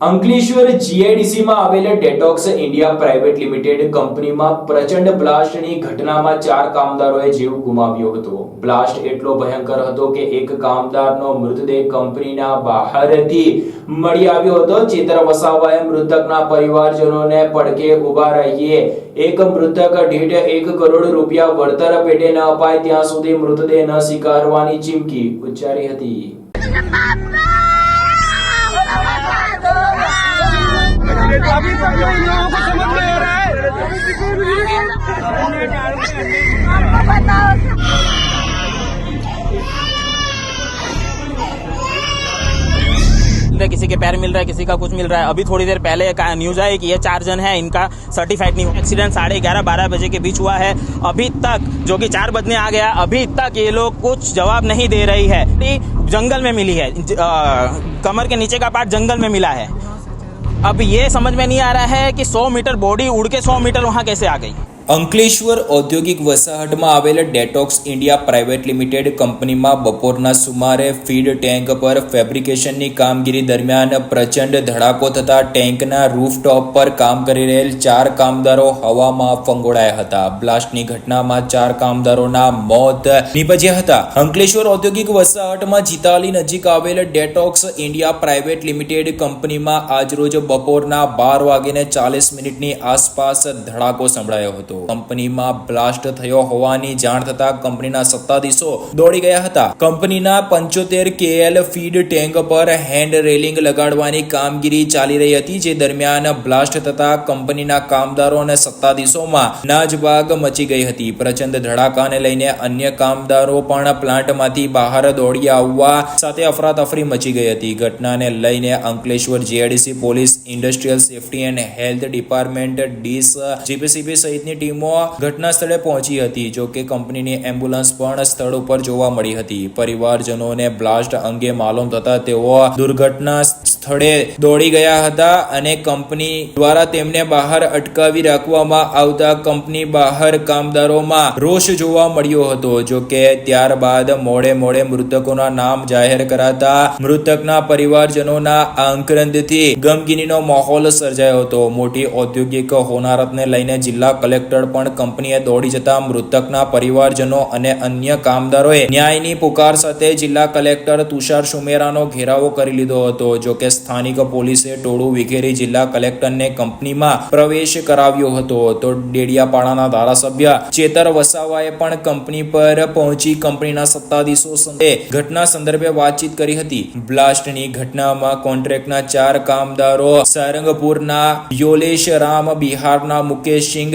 અંકલેશ્વર જીઆઈડીસીમાં આવેલ detox India private limited કંપનીમાં પ્રચંડ બ્લાસ્ટની ઘટનામાં ચાર કામદારોએ જીવ ગુમાવ્યો હતો. બ્લાસ્ટ એટલો ભયંકર હતો કે એક કામદારનો મૃતદેહ કંપનીના બહારથી મળી આવ્યો હતો. ચેતર વસાવાએ મૃતકના પરિવારજનોને પડકે ઊભા રહીએ. એક મૃતક દીઠ એક કરોડ રૂપિયા વળતર પેટે ન અપાય, ત્યાં સુધી મૃતદેહ ન સ્વીકારવાની ચીમકી ઉચ્ચારી હતી. अभी तक जो इन लोगों को समझ में आ रहा है। किसी के पैर मिल रहा है, किसी का कुछ मिल रहा है। अभी थोड़ी देर पहले न्यूज़ आई कि ये चार जन है, इनका सर्टिफाइड नहीं एक्सीडेंट साढ़े ग्यारह, बारह बजे के बीच हुआ है। अभी तक, जो कि चार बजने आ गया, अभी तक ये लोग कुछ जवाब नहीं दे रही है। जंगल में मिली है कमर के नीचे का पार्ट जंगल में मिला है। अब ये समझ में नहीं आ रहा है कि 100 मीटर बॉडी उड़ के 100 मीटर वहां कैसे आ गई અંકલેશ્વર ઔદ્યોગિક વસાહતમાં આવેલ ડેટોક્સ ઇન્ડિયા પ્રાઇવેટ લિમિટેડ કંપનીમાં બપોરના સુમારે ફીડ ટેન્ક પર ફેબ્રિકેશનની કામગીરી દરમિયાન પ્રચંડ ધડાકો થતા ટેન્કના રૂફટોપ પર કામ કરી રહેલ ચાર કામદારો હવામાં ફંગોળાયા હતા. બ્લાસ્ટની ઘટનામાં ચાર કામદારોના મોત નીપજ્યા હતા. અંકલેશ્વર ઔદ્યોગિક વસાહતમાં જીતાલી નજીક આવેલ ડેટોક્સ ઇન્ડિયા પ્રાઇવેટ લિમિટેડ કંપનીમાં આજરોજ બપોરના બાર વાગીને ચાલીસ મિનિટની આસપાસ ધડાકો સંભળાયો હતો. કંપનીમાં બ્લાસ્ટ થયો હોવાની જાણ થતા કંપનીના સત્તાધીશો દોડી ગયા હતા. કંપનીના પંચોતેર કેએલ ફીડ ટેન્ક પર હેન્ડ રેલિંગ લગાડવાની કામગીરી ચાલી રહી હતી, જે દરમિયાન બ્લાસ્ટ થતા કંપનીના કામદારો અને સત્તાધીશોમાં નાજબાગ મચી ગઈ હતી. પ્રચંડ ધડાકાને લઈને અન્ય કામદારો પણ પ્લાન્ટમાંથી બહાર દોડી આવવા સાથે અફરાતફરી મચી ગઈ હતી. ઘટનાને લઈને Ankleshwar GIDC police, industrial safety and health department, DISH, GPCB સહિતની ટીમો ઘટના સ્થળે પહોંચી હતી, જો કે કંપનીની એમ્બ્યુલન્સ પણ સ્થળ ઉપર જોવા મળી હતી. પરિવારજનોને બ્લાસ્ટ અંગે માલુમ થતા તેઓ દુર્ઘટના સ્થળે દોડી ગયા હતા અને કંપની દ્વારા તેમને બહાર અટકાવી રાખવામાં આવતા કંપની બહાર કામદારોમાં રોષ જોવા મળ્યો હતો. જો કે ત્યારબાદ મોડે મોડે મૃતકોના નામ જાહેર કરાતા મૃતકના પરિવારજનોના આંકરંદથી ગમગીનીનો માહોલ સર્જાયો હતો. મોટી ઔદ્યોગિક હોનારતને લઈને જિલ્લા કલેક્ટર પણ કંપનીએ દોડી જતા મૃતકના પરિવારજનો અને અન્ય કામદારોએ ન્યાયની પુકાર સાથે જિલ્લા કલેક્ટર તુષાર સુમેરાનો ઘેરાવો કરી લીધો હતો. જો કે સ્થાનિક પોલીસે ટોળું વિખેરી જિલ્લા કલેક્ટરને કંપનીમાં પ્રવેશ કરાવ્યો હતો. તો ડેડિયાપાડાના ધારાસભ્ય ચેતર વસાવાએ પણ કંપની પર પહોંચી કંપનીના સત્તાધીશો સાથે ઘટના સંદર્ભે વાતચીત કરી હતી. બ્લાસ્ટની ઘટનામાં કોન્ટ્રાક્ટના ચાર કામદારો સારંગપુરના યોલેશ રામ બિહારના મુકેશ સિંઘ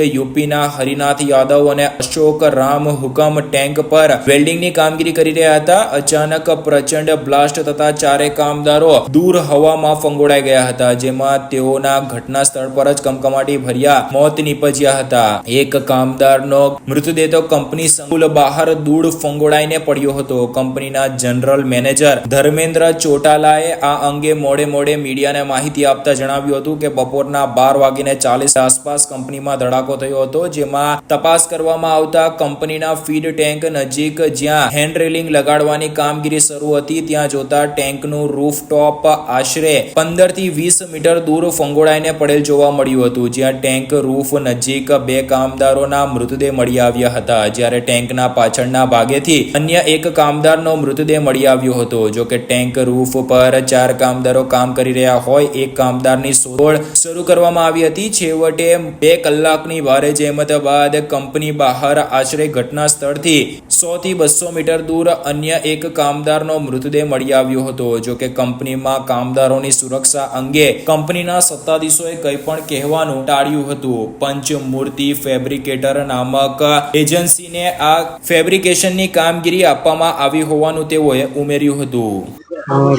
યુપીના હરિનાથ યાદવ અને અશોક રામ હુકમ ટેન્ક પર વેલ્ડિંગની કામગીરી કરી રહ્યા હતા. અચાનક પ્રચંડ બ્લાસ્ટ થતા ચારે કામદારો દૂર હવામાં ફંગોળાઈ ગયા હતા, જેમાં તેઓના ઘટના સ્થળ પર જ કમકમાટી ભર્યા, મોત નીપજ્યા હતા. એક કામદારનો મૃતદેહ તો કંપની સંકુલ બહાર દૂર ફંગોળાઈને પડ્યો હતો. કંપનીના જનરલ મેનેજર ધર્મેન્દ્ર ચોટાલાએ આ અંગે મોડે મોડે મીડિયાને માહિતી આપતા જણાવ્યું હતું કે બપોરના બાર વાગીને ચાલીસ આસપાસ કંપનીમાં ધડાકો થયો હતો. જેમાં તપાસ કરવામાં આવતા કંપનીના ફીડ ટેન્ક નજીક જ્યાં હેન્ડ રેલિંગ લગાડવાની કામગીરી શરૂ હતી, ત્યાં જોતા ટેન્કનું રૂફ ટોપ આશરે પંદરથી વીસ મીટર દૂર ફંગોળાઈને પડેલ જોવા મળ્યું હતું, જ્યાં ટેન્ક રૂફ નજીક બે કામદારોના મૃતદેહ મળી આવ્યા હતા. જ્યારે ટેન્કના પાછળના ભાગેથી અન્ય એક કામદારનો મૃતદેહ મળી આવ્યો હતો. જો કે ટેન્ક રૂફ પર ચાર કામદારો કામ કરી રહ્યા હોય, એક કામદારની શોધ શરૂ કરવામાં આવી હતી. છેવટે બે કલાકની ભારે જહેમત બાદ કંપની બહાર આશરે ઘટના સ્થળથી સો થી બસો મીટર દૂર અન્ય એક કામદારનો મૃતદેહ મળી આવ્યો હતો. જો કે કંપનીમાં કામદારોની સુરક્ષા અંગે કંપનીના સત્તાધીશોએ કંઈ પણ કહેવાનું ટાળ્યું હતું. પંચમૂર્તિ ફેબ્રિકેટર નામક એજન્સીને આ ફેબ્રિકેશનની કામગીરી આપવામાં આવી હોવાનું તેઓએ ઉમેર્યું હતું.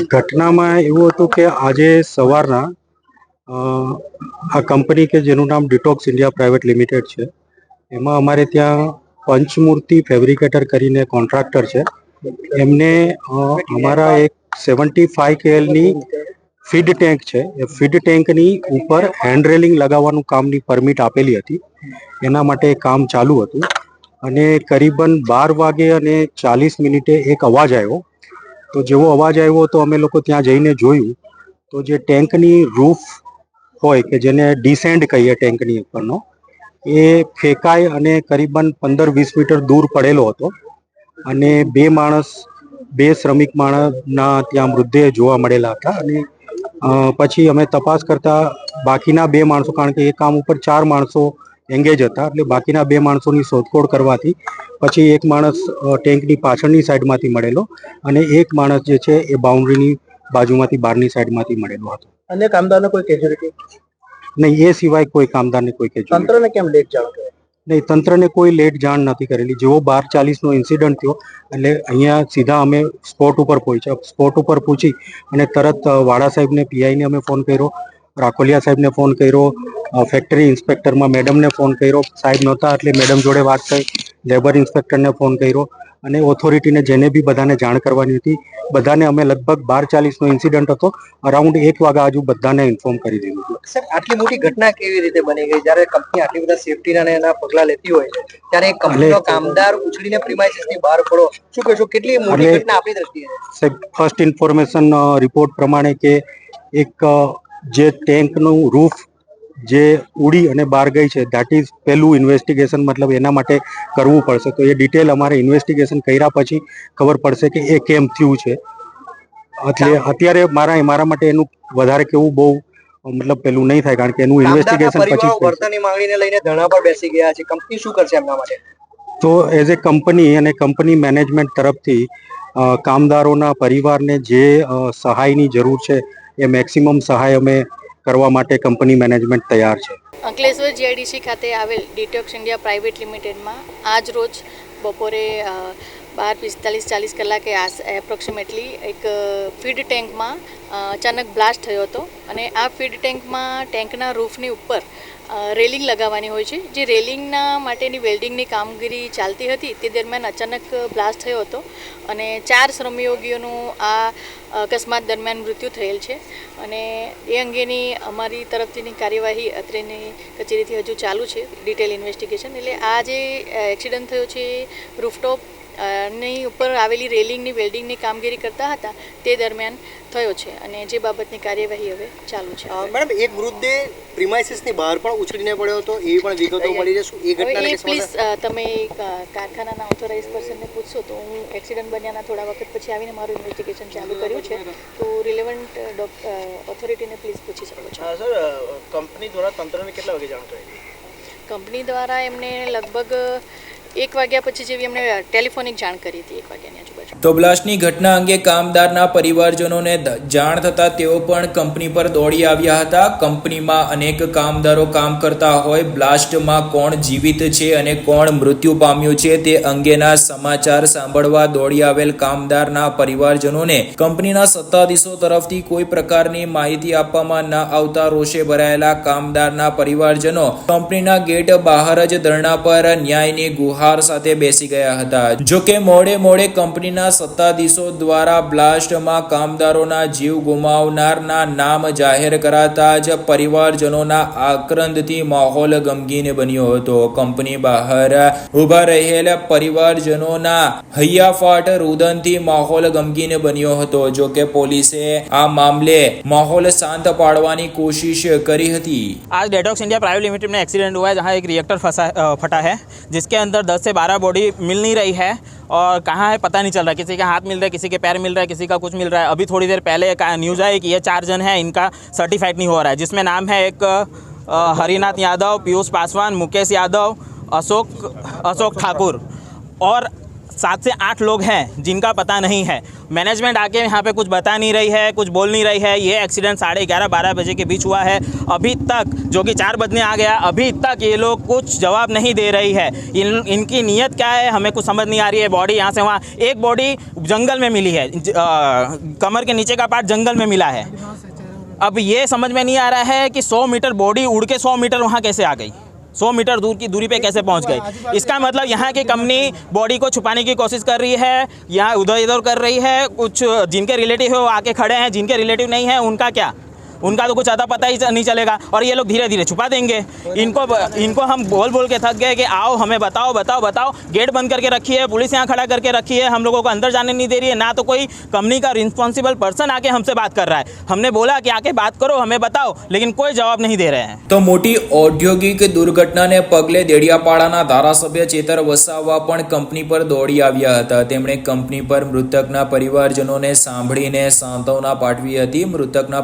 ઘટનામાં એવું હતું કે આજે સવારના આ કંપની કે જેનું નામ ડિટોક્સ ઇન્ડિયા પ્રાઇવેટ લિમિટેડ છે. એમાં અમારે ત્યાં પંચમૂર્તિ ફેબ્રિકેટર કરીને કોન્ટ્રાક્ટર છે. એમને અમારા એક સેવન્ટી ફાઈવ કેએલની ફીડ ટેન્ક છે. એ ફીડ ટેન્કની ઉપર હેન્ડ રેલિંગ લગાવવાનું કામની પરમિટ આપેલી હતી. એના માટે કામ ચાલુ હતું. અને કરીબન બાર વાગે અને ચાલીસ મિનિટે એક અવાજ આવ્યો. તો જેવો અવાજ આવ્યો તો અમે લોકો ત્યાં જઈને જોયું. તો જે ટેન્કની રૂફ હોય કે જેને ડિસેન્ડ કહીએ ટેન્કની ઉપરનો, એ ફેંકાય અને કરીબન પંદર વીસ મીટર દૂર પડેલો હતો. અને બે માણસ, બે શ્રમિક માણસના ત્યાં મૃતદેહ જોવા મળેલા હતા. અને પછી અમે તપાસ કરતા બાકીના બે માણસો, કારણ કે એ કામ ઉપર ચાર માણસો એંગેજ હતા, એટલે બાકીના બે માણસોની શોધખોળ કરવાથી પછી એક માણસ ટેન્કની પાછળની સાઈડમાંથી મળેલો અને એક માણસ જે છે એ બાઉન્ડ્રીની બાજુમાંથી બહારની સાઈડમાંથી મળેલો હતો. અન્ય કામદારને કોઈ કેજ્યુલિટી નહીં એ સિવાય કોઈ કામદારને કોઈ કે તંત્રને કેમ લેટ જાણ કરે? નહીં તંત્રને કોઈ લેટ જાણ નથી કરેલી. જેવો બાર ચાલીસનો ઇન્સિડન્ટ થયો એટલે અહીંયા સીધા અમે સ્પોટ ઉપર પહોંચ્યા. સ્પોટ ઉપર પૂછી અને તરત વાડા સાહેબને પીઆઈને અમે ફોન કર્યો. રાખોલિયા સાહેબને ફોન કર્યો. ફેક્ટરી ઇન્સ્પેક્ટરમાં મેડમને ફોન કર્યો. સાહેબ નહોતા એટલે મેડમ જોડે વાત થઈ. લેબર ઇન્સ્પેક્ટરને ફોન કર્યો. અને ઓથોરિટીને જેને બી બધાને જાણ કરવાની હતી બધાને અમે લગભગ બાર ચાલીસનો ઇન્સિડન્ટ હતો. અરાઉન્ડ એક વાગ્યા આજુ બધાને ઇન્ફોર્મ કરી દીધું હતું. સાહેબ આટલી મોટી ઘટના કેવી રીતે બની ગઈ? જ્યારે કંપની આટલી બધા સેફટીના અને એના પગલાં લેતી હોય ત્યારે કંપનીનો કામદાર ઉછળીને પ્રિમાઇસિસની બહાર પડો. શું કહેશો કેટલી મોટી ઘટના આપણી દ્રષ્ટિએ? ફર્સ્ટ ઇન્ફોર્મેશન રિપોર્ટ પ્રમાણે કે એક જે ટેન્કનું રૂફ જે ઉડી અને બહાર ગઈ છે દેટ ઇઝ પહેલું ઇન્વેસ્ટિગેશન મતલબ એના માટે કરવું પડશે. તો એ ડિટેલ અમારે ઇન્વેસ્ટિગેશન કર્યા પછી ખબર પડશે કે એ કેમ થયું છે. એટલે અત્યારે મારા મારા માટે એનું વધારે કેવું બહુ મતલબ પેલું નહીં થાય કારણ કે એનું ઇન્વેસ્ટિગેશન પછી વર્તનની માંગણીને લઈને ધરણા પર બેસી ગયા છે. કંપની શું કરશે એમના માટે? તો એઝ એ કંપની અને કંપની મેનેજમેન્ટ તરફથી કામદારોના પરિવારને જે સહાયની જરૂર છે એ મેક્સિમમ સહાય અમે કરવા માટે કંપની મેનેજમેન્ટ તૈયાર છે. અંકલેશ્વર જીઆઈડીસી ખાતે આવેલ ડિટોક્સ ઇન્ડિયા પ્રાઇવેટ લિમિટેડમાં આજ રોજ બપોરે બાર પિસ્તાલીસ ચાલીસ કલાકે આસ એપ્રોક્સિમેટલી એક ફીડ ટેન્કમાં અચાનક બ્લાસ્ટ થયો હતો. અને આ ફીડ ટેન્કમાં ટેન્કના રૂફની ઉપર રેલિંગ લગાવવાની હોય છે. જે રેલિંગના માટેની વેલ્ડિંગની કામગીરી ચાલતી હતી તે દરમિયાન અચાનક બ્લાસ્ટ થયો હતો અને ચાર શ્રમયોગીઓનું આ અકસ્માત દરમિયાન મૃત્યુ થયેલ છે. અને એ અંગેની અમારી તરફથીની કાર્યવાહી અત્રેની કચેરીથી હજુ ચાલુ છે, ડિટેલ ઇન્વેસ્ટિગેશન. એટલે આ જે એક્સિડન્ટ થયો છે રૂફટોપ ની ઉપર આવેલી રેલિંગની વેલ્ડિંગની કામગીરી કરતા હતા તે દરમિયાન થયો છે અને જે બાબતની કાર્યવાહી હવે ચાલુ છે. મેડમ એક મૃતદેહ પ્રિમાઇસિસની બહાર પણ ઉછળીને પડ્યો હતો એવી પણ વિગતો મળી છે એ હવે ઘટનાને પ્લીઝ તમે એક, કારખાનાના ઓથોરાઇઝ પર્સનને પૂછશો તો હું એક્સિડન્ટ બન્યાના થોડા વખત પછી આવીને મારું ઇન્વેસ્ટિગેશન ચાલુ કર્યું છે. તો રિલેવન્ટ ઓથોરિટીને પ્લીઝ પૂછી શકો છો. સર કંપની દ્વારા તંત્રને કેટલા વાગે જાણ કરી કંપની દ્વારા એમને લગભગ એક વાગ્યા પછી જેવી અમને ટેલિફોનિક જાણ કરી હતી એક વાગ્યાની તો બ્લાસ્ટની ઘટના અંગે કામદારના પરિવારજનોને જાણ થતાં તેઓ પણ કંપની પર દોડી આવ્યા હતા. કંપનીમાં અનેક કામદારો કામ કરતા હોય, બ્લાસ્ટમાં કોણ જીવિત છે અને કોણ મૃત્યુ પામ્યું છે તે અંગેના સમાચાર સાંભળવા દોડી આવેલ કામદારના પરિવારજનોને કંપનીના સત્તાધીશો તરફથી કોઈ પ્રકારની માહિતી આપવામાં ન આવતા રોષે ભરાયેલા કામદારના પરિવારજનો કંપનીના ગેટ બહાર જ ધરણા પર ન્યાયની ગુહાર સાથે બેસી ગયા હતા જો કે મોડે મોડે કંપનીના સત્તાધીશો દ્વારા બ્લાસ્ટમાં કામદારોના જીવ ગુમાવનારના નામ જાહેર કરાતા જ પરિવારજનોના આક્રંદથી માહોલ ગમગીન બન્યો હતો કંપની બહાર ઊભા રહેલા પરિવારજનોના હૈયાફાટ રુદનથી માહોલ ગમગીન બન્યો હતો જો કે પોલીસે આ મામલે માહોલ શાંત પાડવાની કોશિશ કરી હતી आज डेटॉक्स इंडिया प्राइवेट लिमिटेड में एक्सीडेंट हुआ है जहाँ एक रिएक्टर फंसा अ, फटा है जिसके अंदर 10 से 12 बॉडी मिल नहीं रही है और कहाँ है पता नहीं चल रहा। किसी का हाथ मिल रहा है किसी के पैर मिल रहा है किसी का कुछ मिल रहा है। अभी थोड़ी देर पहले का न्यूज़ आई कि ये चार जन है, इनका सर्टिफाइड नहीं हो रहा है, जिसमें नाम है एक हरिनाथ यादव, पीयूष पासवान, मुकेश यादव, अशोक अशोक ठाकुर। और सात से आठ लोग हैं जिनका पता नहीं है। मैनेजमेंट आके यहाँ पे कुछ बता नहीं रही है कुछ बोल नहीं रही है। ये एक्सीडेंट साढ़े ग्यारह बारह बजे के बीच हुआ है। अभी तक जो कि चार बजने आ गया अभी तक ये लोग कुछ जवाब नहीं दे रही है। इन इनकी नीयत क्या है हमें कुछ समझ नहीं आ रही है। बॉडी यहाँ से वहाँ एक बॉडी जंगल में मिली है। ज- अ, कमर के नीचे का पार्ट जंगल में मिला है। अब ये समझ में नहीं आ रहा है कि सौ मीटर बॉडी उड़ के सौ मीटर वहाँ कैसे आ गई। 100 मीटर दूर की दूरी पे कैसे पहुँच गई? इसका मतलब यहाँ की कंपनी बॉडी को छुपाने की कोशिश कर रही है यहाँ उधर इधर कर रही है कुछ जिनके रिलेटिव है वो आके खड़े हैं जिनके रिलेटिव नहीं है उनका क्या? उनका तो कुछ अता पता ही नहीं चलेगा और ये लोग धीरे धीरे छुपा देंगे इनको इनको हम बोल बोल के थक गए कि आओ हमें बताओ बताओ बताओ गेट बंद करके रखी है पुलिस यहाँ खड़ा करके रखी है हम लोगों को अंदर जाने नहीं दे रही है ना तो कोई कंपनी का रिस्पॉन्सिबल पर्सन आके हमसे बात कर रहा है हमने बोला कि आके बात करो हमें बताओ लेकिन कोई जवाब नहीं दे रहे हैं તો મોટી ઔદ્યોગિક દુર્ઘટનાને પગલે દેડિયાપાડાના ધારાસભ્ય ચેતર વસાવા પણ કંપની પર દોડી આવ્યા હતા તેમણે કંપની પર મૃતકના પરિવારજનોને સાંભળીને સાંત્વના પાઠવી હતી મૃતકના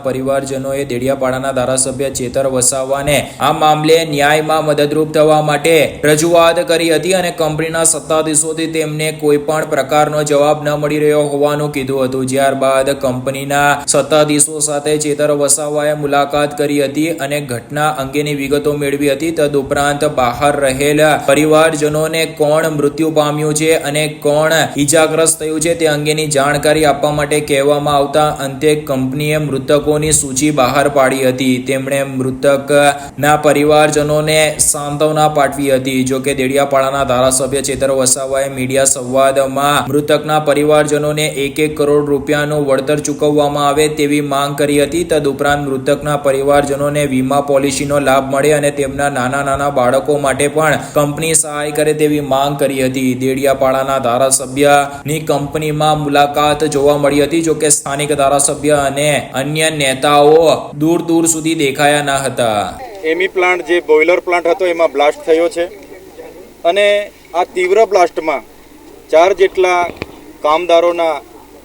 પરિવારજનોએ દેડિયાપાડાના ધારાસભ્ય ચેતર વસાવાને આ મામલે ન્યાયમાં મદદરૂપ થવા માટે રજૂઆત કરી હતી અને કંપનીના સત્તાધીશોથી તેમને કોઈ પણ પ્રકારનો જવાબ ન મળી રહ્યો હોવાનું કીધું હતું. ત્યારબાદ કંપનીના સત્તાધીશો સાથે ચેતર વસાવાએ મુલાકાત કરી હતી અને ઘટના અંગેની વિગતો મેળવી હતી. તદુપરાંત બહાર રહેલા પરિવારજનોને કોણ મૃત્યુ પામ્યું છે અને કોણ ઈજાગ્રસ્ત થયું છે તે અંગેની જાણકારી આપવા માટે કહેવામાં આવતા અંતે કંપનીએ મૃતકોની સૂચિ બહાર પાડી હતી. તેમણે મૃતકના પરિવારજનોને સાંત્વના પાઠવી હતી. જોકે દેડિયાપાડાના ધારાસભ્ય ચેતર વસાવાએ મીડિયા સંવાદમાં મૃતકના પરિવારજનોને એક એક કરોડ રૂપિયાનું વળતર ચૂકવવામાં આવે તેવી માંગ કરી હતી. તદુપરાંત મૃતકના પરિવારજનોને વીમા પોલિસીનો લાભ મળે અને તેમના નાના નાના બાળકો માટે પણ કંપની સહાય કરે તેવી માંગ કરી હતી. દેડિયાપાડાના ધારાસભ્યની કંપનીમાં મુલાકાત જોવા મળી હતી. જોકે સ્થાનિક ધારાસભ્ય અને અન્ય નેતાઓ દૂર દૂર સુધી દેખાયા ન હતા. એમી પ્લાન્ટ જે બોઇલર પ્લાન્ટ હતો, એમાં બ્લાસ્ટ થયો છે. અને આ તીવ્ર બ્લાસ્ટમાં ચાર જેટલા કામદારોના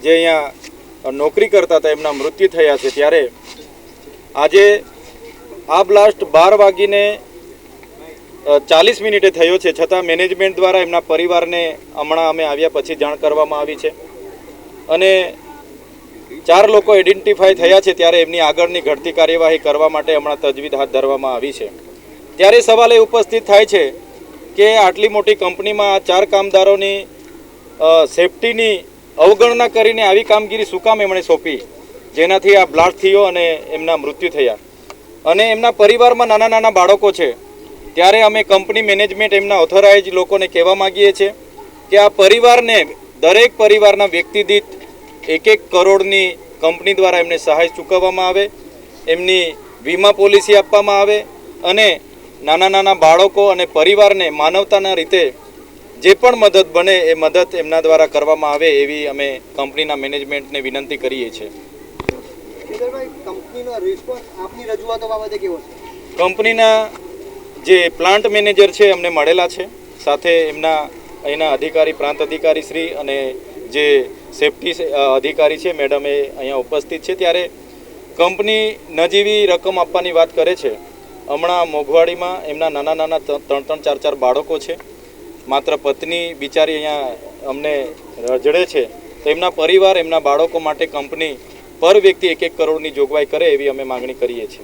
જે અહીંયા નોકરી કરતા હતા, એમના મૃત્યુ થયા છે. ત્યારે આજે આ બ્લાસ્ટ બાર વાગીને ચાલીસ મિનિટે થયો છે. છતાં મેનેજમેન્ટ દ્વારા એમના પરિવારને હમણાં અમે આવ્યા પછી જાણ કરવામાં આવી છે. અને ચાર લોકો આઈડેન્ટિફાય થયા છે ત્યારે એમની આગળની ઘટતી કાર્યવાહી કરવા માટે હમણાં તજવીજ હાથ ધરવામાં આવી છે. ત્યારે સવાલ એ ઉપસ્થિત થાય છે કે આટલી મોટી કંપનીમાં આ ચાર કામદારોની સેફટીની અવગણના કરીને આવી કામગીરી શું કામ એમણે સોંપી? જેનાથી આ બ્લાસ્ટ થયો અને એમના મૃત્યુ થયા. અને એમના પરિવારમાં નાના નાના બાળકો છે. ત્યારે અમે કંપની મેનેજમેન્ટ એમના ઓથોરાઇઝ લોકોને કહેવા માગીએ છીએ કે આ પરિવારને દરેક પરિવારના વ્યક્તિ દીઠ એક એક કરોડની કંપની દ્વારા એમને સહાય ચૂકવવામાં આવે એમની વીમા પોલિસી આપવામાં આવે અને નાના નાના બાળકો અને પરિવારને માનવતાના રીતે જે પણ મદદ બને એ મદદ એમના દ્વારા કરવામાં આવે એવી અમે કંપનીના મેનેજમેન્ટને વિનંતી કરીએ છીએ. કંપનીનો જે પ્લાન્ટ મેનેજર છે અમને મળેલા છે. સાથે એમના અહીંના અધિકારી પ્રાંત અધિકારી શ્રી અને જે સેફટી અધિકારી છે, મેડમ એ અહીંયા ઉપસ્થિત છે. ત્યારે કંપની નજીવી રકમ આપવાની વાત કરે છે. હમણાં મોંઘવાડીમાં એમના નાના નાના ત્રણ ત્રણ, ચાર ચાર બાળકો છે. માત્ર પત્ની બિચારી અહીંયા અમને રજડે છે. તો એમના પરિવાર, એમના બાળકો માટે કંપની પર વ્યક્તિ એક એક કરોડની જોગવાઈ કરે એવી અમે માગણી કરીએ છીએ.